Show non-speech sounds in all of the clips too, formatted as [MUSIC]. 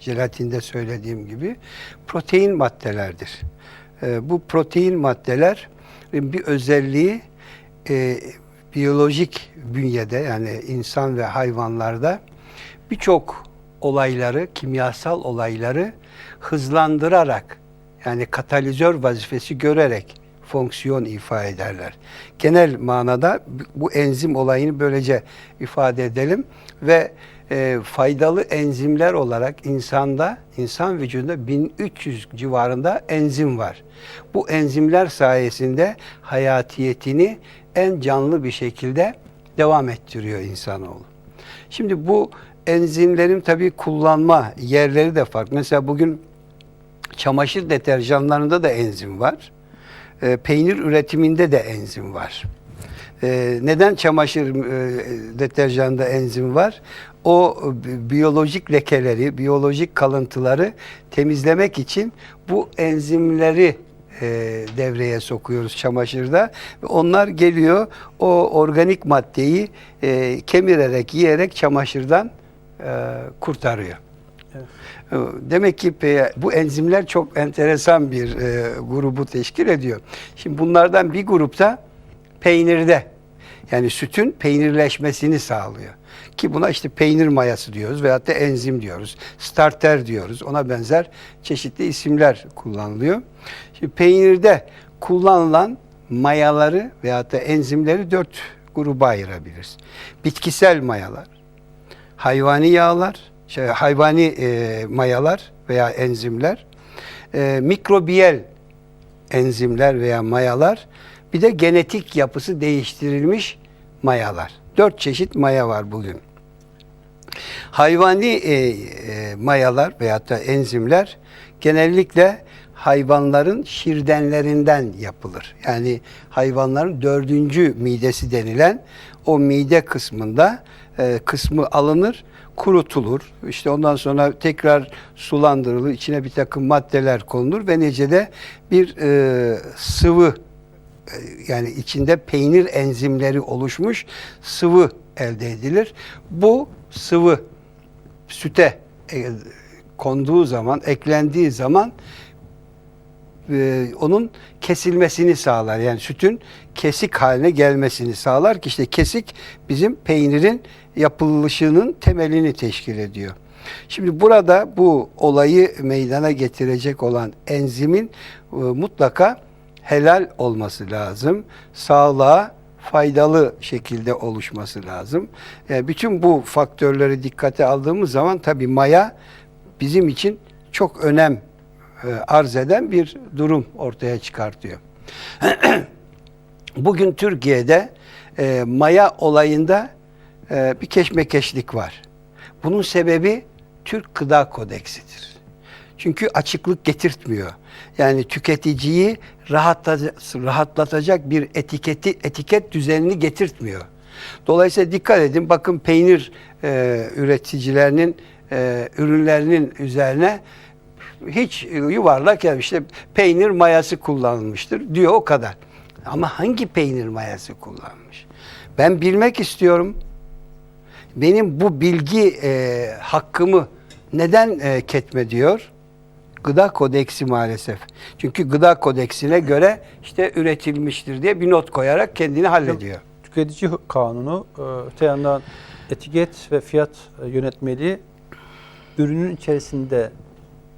Jelatinde söylediğim gibi protein maddelerdir. E, bu protein maddeler bir özelliği e, biyolojik bünyede yani insan ve hayvanlarda birçok olayları, kimyasal olayları hızlandırarak yani katalizör vazifesi görerek fonksiyon ifade ederler. Genel manada bu enzim olayını böylece ifade edelim ve e, faydalı enzimler olarak insanda, insan vücudunda 1300 civarında enzim var. Bu enzimler sayesinde hayatiyetini en canlı bir şekilde devam ettiriyor insanoğlu. Şimdi bu enzimlerin tabii kullanma yerleri de farklı. Mesela bugün çamaşır deterjanlarında da enzim var. E, peynir üretiminde de enzim var. E, neden çamaşır e, deterjanda enzim var? O bi- biyolojik lekeleri, biyolojik kalıntıları temizlemek için bu enzimleri e, devreye sokuyoruz çamaşırda. Onlar geliyor o organik maddeyi e, kemirerek, yiyerek çamaşırdan e, kurtarıyor. Demek ki bu enzimler çok enteresan bir e, grubu teşkil ediyor. Şimdi bunlardan bir grupta peynirde yani sütün peynirleşmesini sağlıyor. Ki buna işte peynir mayası diyoruz veyahut da enzim diyoruz. Starter diyoruz. Ona benzer çeşitli isimler kullanılıyor. Şimdi peynirde kullanılan mayaları veyahut da enzimleri dört gruba ayırabiliriz. Bitkisel mayalar, hayvani yağlar, şey, hayvani e, mayalar veya enzimler, e, mikrobiyel enzimler veya mayalar, bir de genetik yapısı değiştirilmiş mayalar. Dört çeşit maya var bugün. Hayvani e, e, mayalar veyahut da enzimler genellikle hayvanların şirdenlerinden yapılır. Yani hayvanların dördüncü midesi denilen o mide kısmında e, kısmı alınır, kurutulur. İşte ondan sonra tekrar sulandırılır, içine bir takım maddeler konulur ve neticede bir e, sıvı yani içinde peynir enzimleri oluşmuş sıvı elde edilir. Bu sıvı süte e, konduğu zaman, eklendiği zaman e, onun kesilmesini sağlar. Yani sütün kesik haline gelmesini sağlar ki işte kesik bizim peynirin yapılışının temelini teşkil ediyor. Şimdi burada bu olayı meydana getirecek olan enzimin e, mutlaka helal olması lazım. Sağlığa faydalı şekilde oluşması lazım. Yani bütün bu faktörleri dikkate aldığımız zaman tabii maya bizim için çok önem e, arz eden bir durum ortaya çıkartıyor. [CLEARS THROAT] Bugün Türkiye'de e, maya olayında e, bir keşmekeşlik var. Bunun sebebi Türk Gıda Kodeksidir. Çünkü açıklık getirtmiyor. Yani tüketiciyi rahatlatacak, bir etiketi etiket düzenini getirtmiyor. Dolayısıyla dikkat edin bakın peynir e, üreticilerinin e, ürünlerinin üzerine hiç yuvarlak ya işte peynir mayası kullanılmıştır diyor o kadar. Ama hangi peynir mayası kullanmış? Ben bilmek istiyorum. Benim bu bilgi e, hakkımı neden e, ketme diyor? Gıda kodeksi maalesef. Çünkü gıda kodeksine göre işte üretilmiştir diye bir not koyarak kendini hallediyor. Tüketici kanunu e, öte yandan etiket ve fiyat e, yönetmeliği ürünün içerisinde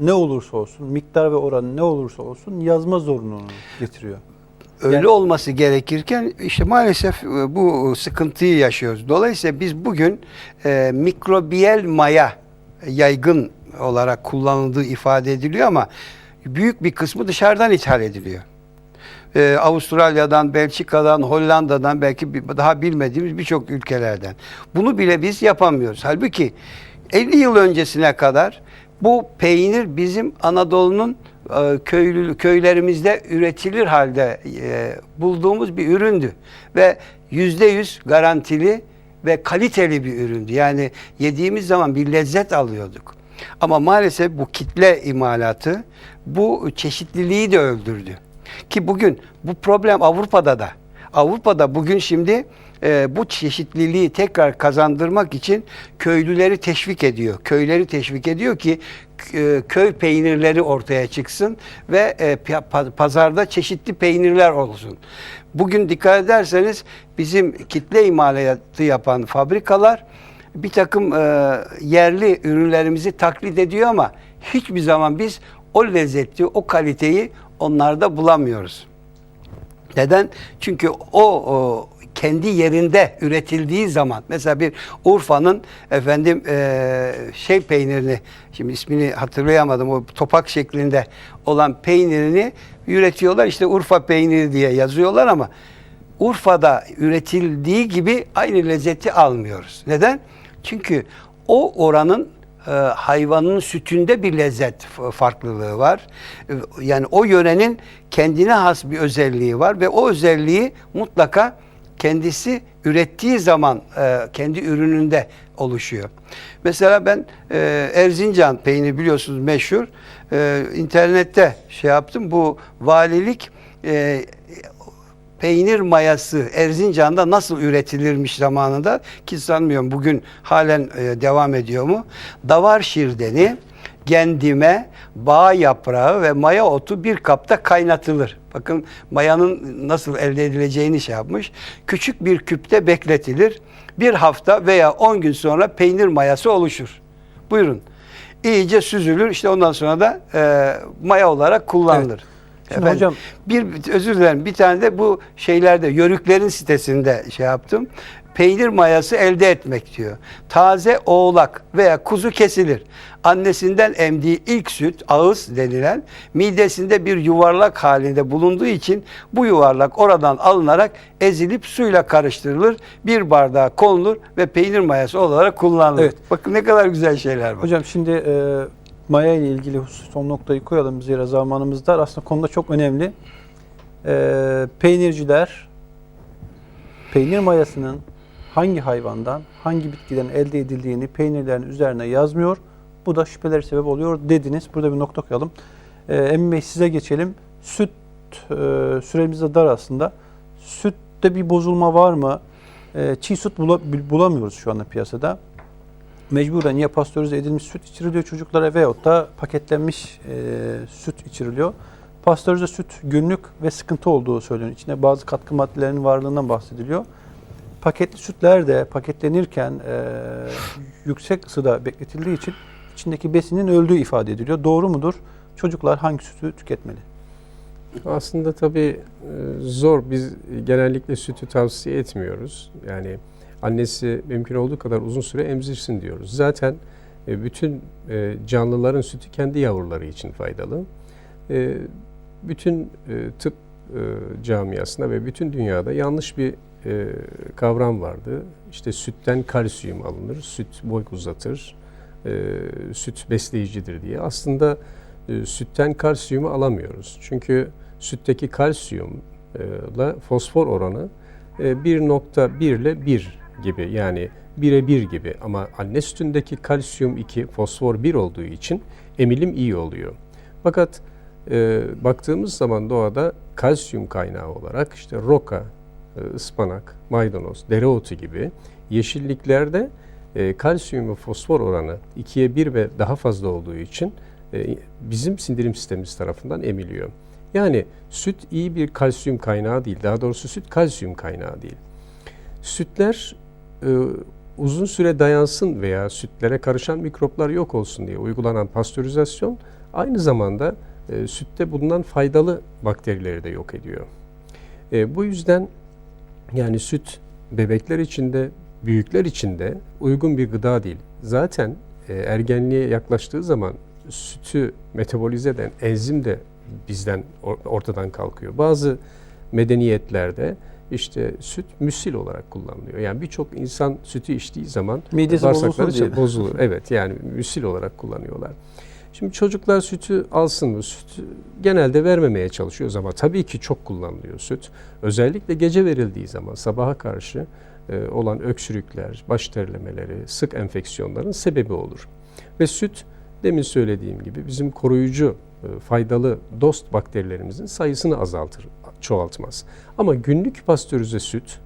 ne olursa olsun, miktar ve oranı ne olursa olsun yazma zorunluluğunu getiriyor. Öyle Yani- olması gerekirken işte maalesef e, bu sıkıntıyı yaşıyoruz. Dolayısıyla biz bugün e, mikrobiyel maya yaygın olarak kullanıldığı ifade ediliyor ama büyük bir kısmı dışarıdan ithal ediliyor. E, Avustralya'dan, Belçika'dan, Hollanda'dan belki daha bilmediğimiz birçok ülkelerden. Bunu bile biz yapamıyoruz. Halbuki 50 yıl öncesine kadar bu peynir bizim Anadolu'nun e, köylü köylerimizde üretilir halde e, bulduğumuz bir üründü ve yüzde yüz garantili ve kaliteli bir üründü. Yani yediğimiz zaman bir lezzet alıyorduk. Ama maalesef bu kitle imalatı bu çeşitliliği de öldürdü. Ki bugün bu problem Avrupa'da da. Avrupa'da bugün şimdi e, bu çeşitliliği tekrar kazandırmak için köylüleri teşvik ediyor. Köyleri teşvik ediyor ki e, köy peynirleri ortaya çıksın ve e, pazarda çeşitli peynirler olsun. Bugün dikkat ederseniz bizim kitle imalatı yapan fabrikalar bir takım e, yerli ürünlerimizi taklit ediyor ama hiçbir zaman biz o lezzeti, o kaliteyi onlarda bulamıyoruz. Neden? Çünkü o, o kendi yerinde üretildiği zaman mesela bir Urfa'nın efendim eee, şey peynirini şimdi ismini hatırlayamadım o topak şeklinde olan peynirini üretiyorlar işte Urfa peyniri diye yazıyorlar ama Urfa'da üretildiği gibi aynı lezzeti almıyoruz. Neden? Çünkü o oranın e, hayvanın sütünde bir lezzet farklılığı var. E, Yani o yörenin kendine has bir özelliği var ve o özelliği mutlaka kendisi ürettiği zaman e, kendi ürününde oluşuyor. Mesela ben e, Erzincan peyniri biliyorsunuz meşhur. E, internette şey yaptım. Bu valilik e, peynir mayası Erzincan'da nasıl üretilirmiş zamanında ki sanmıyorum bugün halen e, devam ediyor mu? Davar şirdeni, gendime, bağ yaprağı ve maya otu bir kapta kaynatılır. Bakın mayanın nasıl elde edileceğini şey yapmış. Küçük bir küpte bekletilir. Bir hafta veya 10 gün sonra peynir mayası oluşur. Buyurun. İyice süzülür. İşte ondan sonra da e, maya olarak kullanılır. Şimdi hocam- bir özür dilerim. Bir tane de bu şeylerde yörüklerin sitesinde şey yaptım. Peynir mayası elde etmek diyor. Taze oğlak veya kuzu kesilir. Annesinden emdiği ilk süt ağız denilen midesinde bir yuvarlak halinde bulunduğu için bu yuvarlak oradan alınarak ezilip suyla karıştırılır. Bir bardağa konulur ve peynir mayası olarak kullanılır. Evet. Bakın ne kadar güzel şeyler var. Hocam şimdi e, maya ile ilgili husus son noktayı koyalım zira zamanımız dar. Aslında konuda çok önemli. E, peynirciler peynir mayasının hangi hayvandan, hangi bitkiden elde edildiğini peynirlerin üzerine yazmıyor. Bu da şüpheler sebep oluyor dediniz. Burada bir nokta koyalım. E, Emin Bey size geçelim. Süt e, süremiz de dar aslında. Sütte bir bozulma var mı? E, çiğ süt bula- bulamıyoruz şu anda piyasada mecburen ya pastörize edilmiş süt içiriliyor çocuklara veyahut da paketlenmiş e, süt içiriliyor. Pastörize süt günlük ve sıkıntı olduğu söyleniyor. İçinde bazı katkı maddelerinin varlığından bahsediliyor. Paketli sütler de paketlenirken e, yüksek ısıda bekletildiği için içindeki besinin öldüğü ifade ediliyor. Doğru mudur? Çocuklar hangi sütü tüketmeli? Aslında tabii e, zor. Biz genellikle sütü tavsiye etmiyoruz. Yani annesi mümkün olduğu kadar uzun süre emzirsin diyoruz. Zaten e, bütün e, canlıların sütü kendi yavruları için faydalı. E, Bütün tıp camiasında ve bütün dünyada yanlış bir kavram vardı. İşte sütten kalsiyum alınır, süt boy uzatır, süt besleyicidir diye. Aslında sütten kalsiyumu alamıyoruz. Çünkü sütteki kalsiyumla fosfor oranı e, 1.1 ile 1 gibi yani 1'e 1 gibi ama anne sütündeki kalsiyum 2, fosfor 1 olduğu için emilim iyi oluyor. Fakat e, baktığımız zaman doğada kalsiyum kaynağı olarak işte roka, e, ıspanak, maydanoz, dereotu gibi yeşilliklerde e, kalsiyum ve fosfor oranı 2'ye 1 ve daha fazla olduğu için e, bizim sindirim sistemimiz tarafından emiliyor. Yani süt iyi bir kalsiyum kaynağı değil. Daha doğrusu süt kalsiyum kaynağı değil. Sütler e, uzun süre dayansın veya sütlere karışan mikroplar yok olsun diye uygulanan pastörizasyon aynı zamanda e, sütte bulunan faydalı bakterileri de yok ediyor. E, bu yüzden yani süt bebekler için de büyükler için de uygun bir gıda değil. Zaten e, ergenliğe yaklaştığı zaman sütü metabolize eden enzim de bizden or- ortadan kalkıyor. Bazı medeniyetlerde işte süt müsil olarak kullanılıyor. Yani birçok insan sütü içtiği zaman Midesi bağırsakları diye. bozulur. Evet yani müsil olarak kullanıyorlar. Şimdi çocuklar sütü alsın mı? Süt genelde vermemeye çalışıyoruz ama tabii ki çok kullanılıyor süt. Özellikle gece verildiği zaman sabaha karşı e, olan öksürükler, baş terlemeleri, sık enfeksiyonların sebebi olur. Ve süt demin söylediğim gibi bizim koruyucu, faydalı dost bakterilerimizin sayısını azaltır, çoğaltmaz. Ama günlük pastörize süt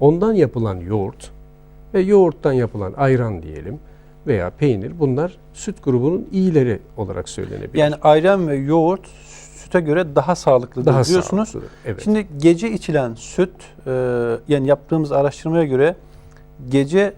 Ondan yapılan yoğurt ve yoğurttan yapılan ayran diyelim veya peynir bunlar süt grubunun iyileri olarak söylenebilir. Yani ayran ve yoğurt süte göre daha sağlıklıdır daha diyorsunuz. sağlıklıdır. Evet. Şimdi gece içilen süt, e, yani yaptığımız araştırmaya göre gece